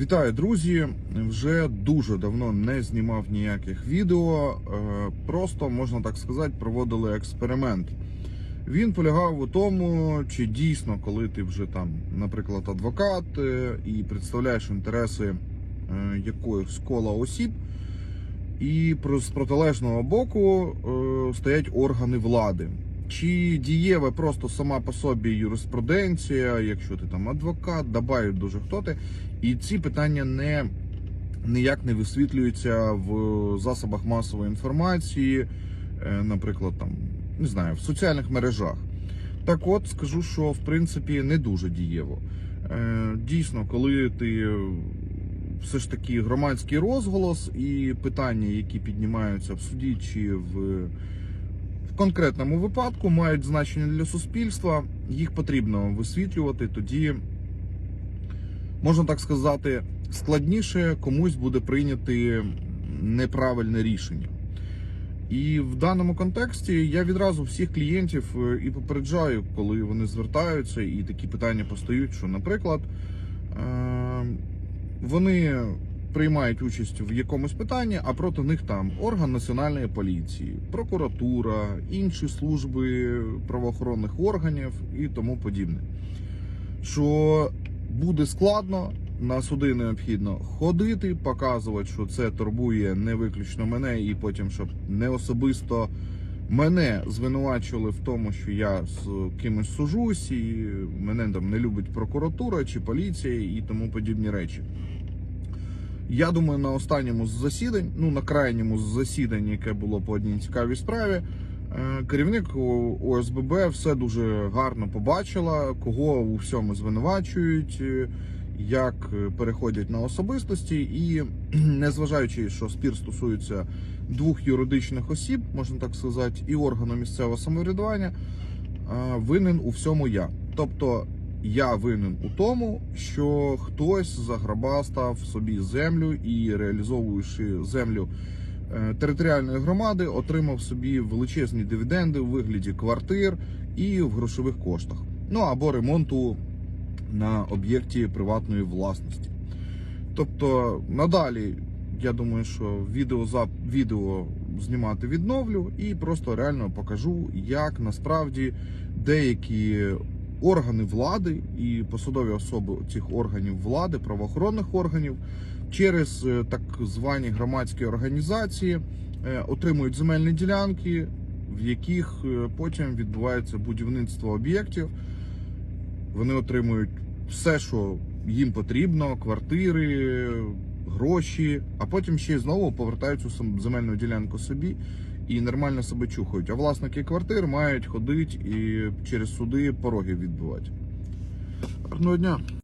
Вітаю, друзі! Вже дуже давно не знімав ніяких відео. е, Просто можна так сказати, проводили експеримент. Він полягав у тому, чи дійсно, коли ти вже там, наприклад, адвокат е, і представляєш інтереси е, якоїсь кола осіб, і з протилежного боку стоять органи влади. Чи дієва просто сама по собі юриспруденція, якщо ти там адвокат, дабають дуже хто ти, і ці питання не ніяк не висвітлюються в засобах масової інформації, е, наприклад, там не знаю, в соціальних мережах. Так от скажу, що в принципі не дуже дієво. Е, Дійсно, коли ти все ж таки громадський розголос і питання, які піднімаються в суді чи в, конкретному випадку, мають значення для суспільства, їх потрібно висвітлювати, тоді можна так сказати, складніше комусь буде прийняти неправильне рішення. І в даному контексті я відразу всіх клієнтів е, і попереджаю, коли вони звертаються, і такі питання постають, що, наприклад, е, вони приймають участь в якомусь питанні, а проти них там орган національної поліції, прокуратура, інші служби правоохоронних органів і тому подібне. Що буде складно, на суди необхідно ходити, показувати, що це турбує не виключно мене, і потім, щоб не особисто мене звинувачували в тому, що я з кимось сужусь, і мене там не любить прокуратура чи поліція і тому подібні речі. Я думаю, на останньому з засідань, ну на крайньому з засідань, яке було по одній цікавій справі, е, керівник ОСББ все дуже гарно побачила, кого у всьому звинувачують, е, як е, переходять на особистості, і незважаючи, що спір стосується двох юридичних осіб, можна так сказати, і органу місцевого самоврядування, винен у всьому я. Тобто я винен у тому, що хтось заграбастав собі землю і реалізовуючи землю е, територіальної громади, отримав собі величезні дивіденди у вигляді квартир і в грошових коштах. Ну або ремонту на об'єкті приватної власності. Тобто надалі, я думаю, що відео за відео знімати відновлю і просто реально покажу, як насправді деякі органи влади і посадові особи цих органів влади, правоохоронних органів через е, так звані громадські організації е, отримують земельні ділянки, в яких е, потім відбувається будівництво об'єктів. Вони отримують все, що їм потрібно: квартири, гроші, а потім ще й знову повертають цю земельну ділянку собі і нормально себе чухають. А власники квартир мають ходити і через суди пороги відбивати. Гарного дня!